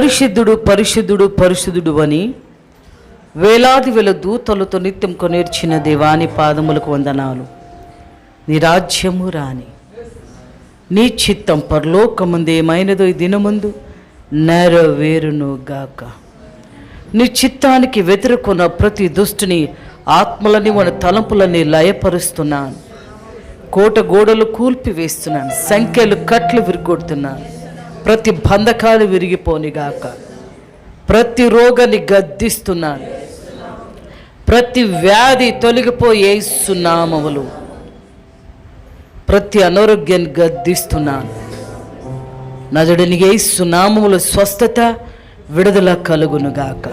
పరిశుద్ధుడు పరిశుద్ధుడు పరిశుద్ధుడు అని వేలాది వేల దూతలతో నిత్యం కొనేర్చిన దేవాని పాదములకు వందనాలు. నీ రాజ్యము రాని నీ చిత్తం పరలోకముందు ఏమైనదో ఈ దినముందు నెరవేరును గాక నీ చిత్తానికి వ్యతిరేకున్న ప్రతి దుష్టుని ఆత్మలని మన తలంపులని లయపరుస్తున్నాను. కోట గోడలు కూల్పి వేస్తున్నాను సంఖ్యలు కట్లు విరిగొడుతున్నాను. ప్రతి బంధకాలు విరిగిపోనిగాక. ప్రతి రోగాన్ని గద్దిస్తున్నాను. ప్రతి వ్యాధి తొలగిపోయే సున్నామములు ప్రతి అనారోగ్యాన్ని గద్దిస్తున్నాను. నజడిని సునామముల స్వస్థత విడుదల కలుగునుగాక.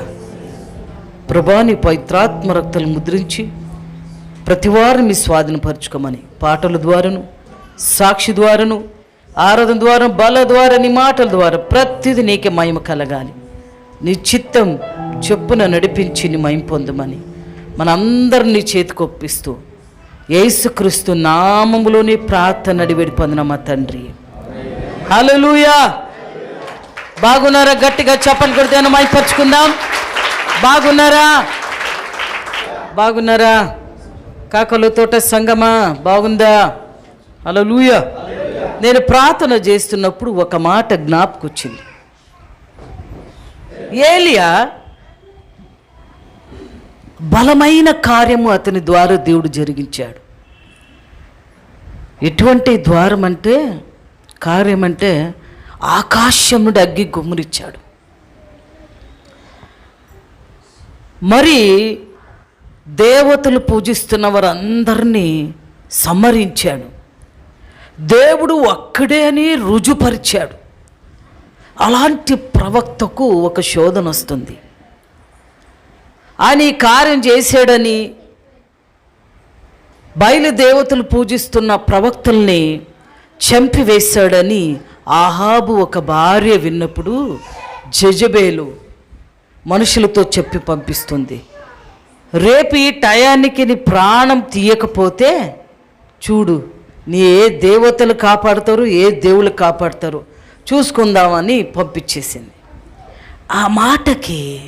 ప్రభాని పవిత్రాత్మ రక్తలు ముద్రించి ప్రతి వారిని మీ స్వాధీనపరచుకోమని పాటల ద్వారాను సాక్షి ద్వారాను ఆరాధన ద్వారా బల ద్వారా నీ మాటల ద్వారా ప్రతిది నీకే మహిమ కలగాలి. నీ చిత్తం చెప్పున నడిపించి నీ మహిమ పొందమని మనందరినీ చేతికొప్పిస్తూ యేసుక్రీస్తు నామములోని ప్రార్థన అడివేడి పొందిన మా తండ్రి. హల్లెలూయా! బాగున్నారా? గట్టిగా చెప్పలు కొడితే మైపరుచుకుందాం బాగున్నారా? బాగున్నారా? కాకలు తోట సంగమా? బాగుందా? హల్లెలూయ! నేను ప్రార్థన చేస్తున్నప్పుడు ఒక మాట జ్ఞాపకొచ్చింది. ఏలియా బలమైన కార్యము అతని ద్వారా దేవుడు జరిగించాడు. ఎటువంటి ద్వారం అంటే కార్యం అంటే ఆకాశముడు అగ్గి గుమ్మరిచ్చాడు. మరి దేవతలు పూజిస్తున్న వారందరినీ సంహరించాడు దేవుడు ఒక్కడే అని రుజుపరిచాడు. అలాంటి ప్రవక్తకు ఒక శోధన వస్తుంది. ఆయన ఈ కార్యం చేశాడని బయలుదేవతలు పూజిస్తున్న ప్రవక్తల్ని చంపివేశాడని ఆహాబు ఒక భార్య విన్నప్పుడు జజబేలు మనుషులతో చెప్పి పంపిస్తుంది. రేపు ఈ టయానికి నీ ప్రాణం తీయకపోతే చూడు నీ ఏ దేవతలు కాపాడతారు ఏ దేవుళ్ళు కాపాడతారు చూసుకుందామని పంపించేసింది. ఆ మాటకి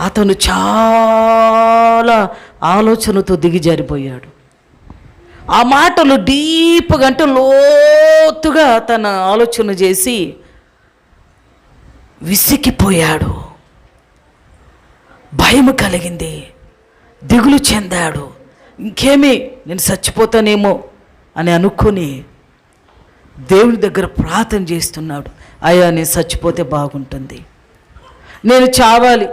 అతను చాలా ఆలోచనతో దిగిజారిపోయాడు. ఆ మాటలు డీప్గా అంటే లోతుగా తన ఆలోచన చేసి విసికిపోయాడు భయం కలిగింది దిగులు చెందాడు. ఇంకేమీ నేను చచ్చిపోతానేమో అని అనుకుని దేవుని దగ్గర ప్రార్థన చేస్తున్నాడు. అయ్యా నేను చచ్చిపోతే బాగుంటుంది. నేను చావాలి.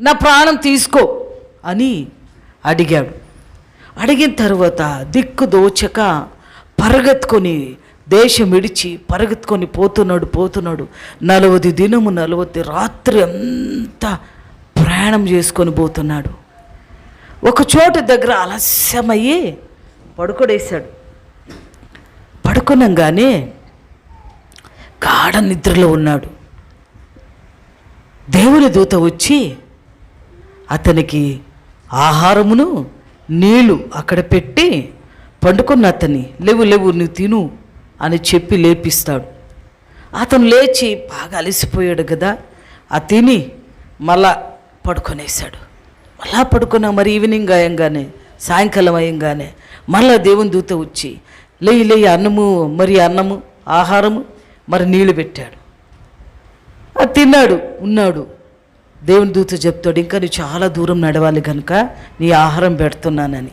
నా ప్రాణం తీసుకో అని అడిగాడు. అడిగిన తర్వాత దిక్కు దోచక పరగెత్తుకొని దేశం విడిచి పరగెత్తుకొని పోతున్నాడు పోతున్నాడు. నలవది దినము నలవది రాత్రి అంతా ప్రయాణం చేసుకొని పోతున్నాడు. ఒక చోటు దగ్గర అలస్యమయ్యి పడుకోడేశాడు. పడుకునంగానే గాఢ నిద్రలో ఉన్నాడు. దేవుని దూత వచ్చి అతనికి ఆహారమును నీళ్ళు అక్కడ పెట్టి పండుకున్న అతన్ని లేవు లేవు నువ్వు తిను అని చెప్పి లేపిస్తాడు. అతను లేచి బాగా అలసిపోయాడు కదా ఆ తిని మళ్ళా పడుకొనేశాడు. మళ్ళా పడుకున్నా మరి ఈవినింగ్ అయ్యంగానే సాయంకాలం అయ్యంగానే మళ్ళా దేవుని దూత వచ్చి లేయి లేయి అన్నము మరి అన్నము ఆహారము మరి నీళ్ళు పెట్టాడు. అది తిన్నాడు ఉన్నాడు. దేవుని దూత చెప్తాడు ఇంకా నువ్వు చాలా దూరం నడవాలి కనుక నీ ఆహారం పెడుతున్నానని.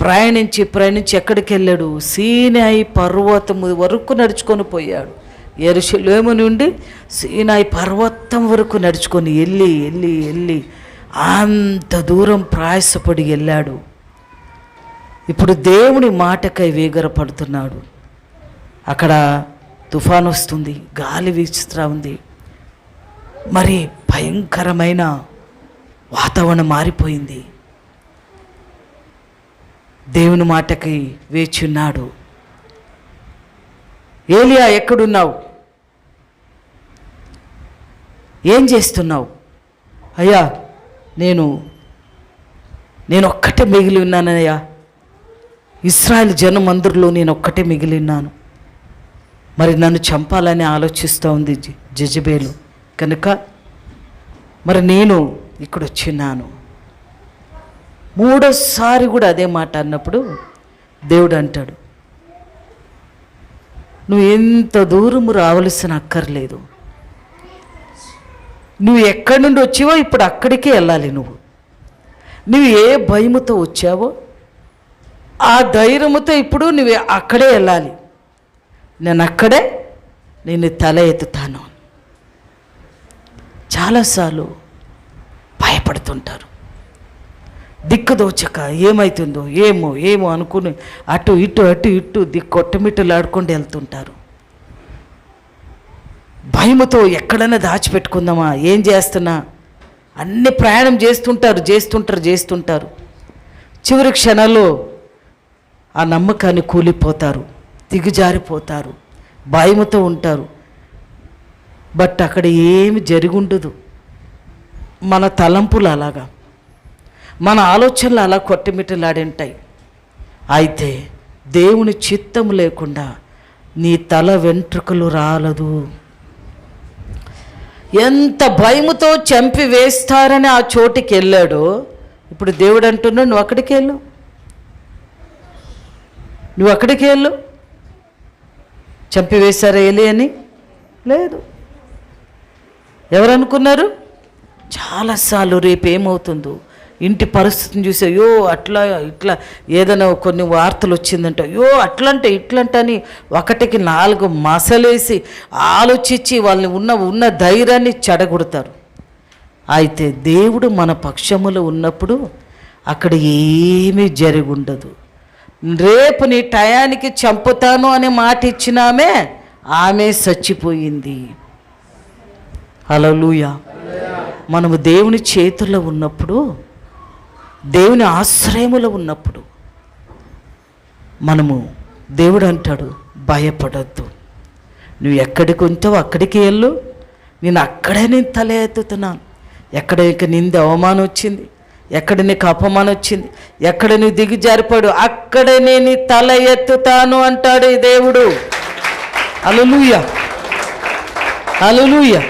ప్రయాణించి ప్రయాణించి ఎక్కడికి వెళ్ళాడు? సీనాయి పర్వతం వరకు నడుచుకొని పోయాడు. ఎరుశలేము నుండి సీనాయి పర్వతం వరకు నడుచుకొని వెళ్ళి వెళ్ళి వెళ్ళి అంత దూరం ప్రయాసపడి వెళ్ళాడు. ఇప్పుడు దేవుని మాటకై వేగరపడుతున్నాడు. అక్కడ తుఫాన్ వస్తుంది గాలి వీచుతా ఉంది. మరి భయంకరమైన వాతావరణం మారిపోయింది. దేవుని మాటకి వేచి ఉన్నాడు ఏలియా ఎక్కడున్నావు? ఏం చేస్తున్నావు? అయ్యా నేను నేను ఒక్కటే మిగిలి ఉన్నానయ్యా. ఇస్రాయల్ జనం అందరిలో నేను ఒక్కటే మిగిలినాను మరి నన్ను చంపాలని ఆలోచిస్తూ ఉంది జ- జజబేలు. కనుక మరి నేను ఇక్కడ వచ్చినాను మూడోసారి కూడా అదే మాట అన్నప్పుడు దేవుడు అంటాడు నువ్వు ఎంత దూరము రావలసిన అక్కర్లేదు. నువ్వు ఎక్కడి నుండి వచ్చావో ఇప్పుడు అక్కడికే వెళ్ళాలి నువ్వు. నువ్వు ఏ భయముతో వచ్చావో ఆ ధైర్యముతో ఇప్పుడు నువ్వు అక్కడే వెళ్ళాలి. నేను అక్కడే నేను తల ఎత్తుతాను. చాలాసార్లు భయపడుతుంటారు. దిక్కుదోచక ఏమవుతుందో ఏమో ఏమో అనుకుని అటు ఇటు అటు ఇటు దిక్కొట్టమిట్టులాడుకుంటూ వెళ్తుంటారు. భయముతో ఎక్కడైనా దాచిపెట్టుకుందామా? ఏం చేస్తున్నా? అన్ని ప్రయాణం చేస్తుంటారు చేస్తుంటారు చేస్తుంటారు. చివరి క్షణాల్లో ఆ నమ్మకాన్ని కూలిపోతారు దిగజారిపోతారు భయముతో ఉంటారు. బట్ అక్కడ ఏమి జరిగి ఉండదు మన తలంపులు అలాగా. మన ఆలోచనలు అలా కొట్టమిట్టలాడింటాయి అయితే దేవుని చిత్తము లేకుండా నీ తల వెంట్రుకలు రాలదు. ఎంత భయముతో చంపి వేస్తారని ఆ చోటికి వెళ్ళాడో ఇప్పుడు దేవుడు అంటున్నాడు నువ్వు అక్కడికి వెళ్ళు నువ్వు అక్కడికి వెళ్ళు. చంపివేశారా వేశారా అని? లేదు. ఎవరనుకున్నారు? చాలాసార్లు రేపు ఏమవుతుందో ఇంటి పరిస్థితిని చూసి అయ్యో అట్లా ఇట్లా ఏదైనా కొన్ని వార్తలు వచ్చిందంటే అయ్యో అట్లంటే ఇట్లంటని ఒకటికి నాలుగు మసలేసి ఆలోచించి వాళ్ళని ఉన్న ఉన్న ధైర్యాన్ని చెడగొడతారు. అయితే దేవుడు మన పక్షములో ఉన్నప్పుడు అక్కడ ఏమీ జరిగి ఉండదు రేపు నీ టయానికి చంపుతాను అని మాట ఇచ్చినామే ఆమె చచ్చిపోయింది. అలలుయ మనము దేవుని చేతుల్లో ఉన్నప్పుడు దేవుని ఆశ్రయములో ఉన్నప్పుడు మనము దేవుడు అంటాడు భయపడద్దు. నువ్వు ఎక్కడికి ఉంటావో అక్కడికి వెళ్ళు. నేను అక్కడే నేను తల ఎత్తుతున్నాను. ఎక్కడ ఇక నింద అవమానం వచ్చింది? ఎక్కడ నీకు అపమానం వచ్చింది? ఎక్కడ నువ్వు దిగుజారిపాడు అక్కడ నేను తల ఎత్తుతాను అంటాడు దేవుడు. అలలుయ అలలుయ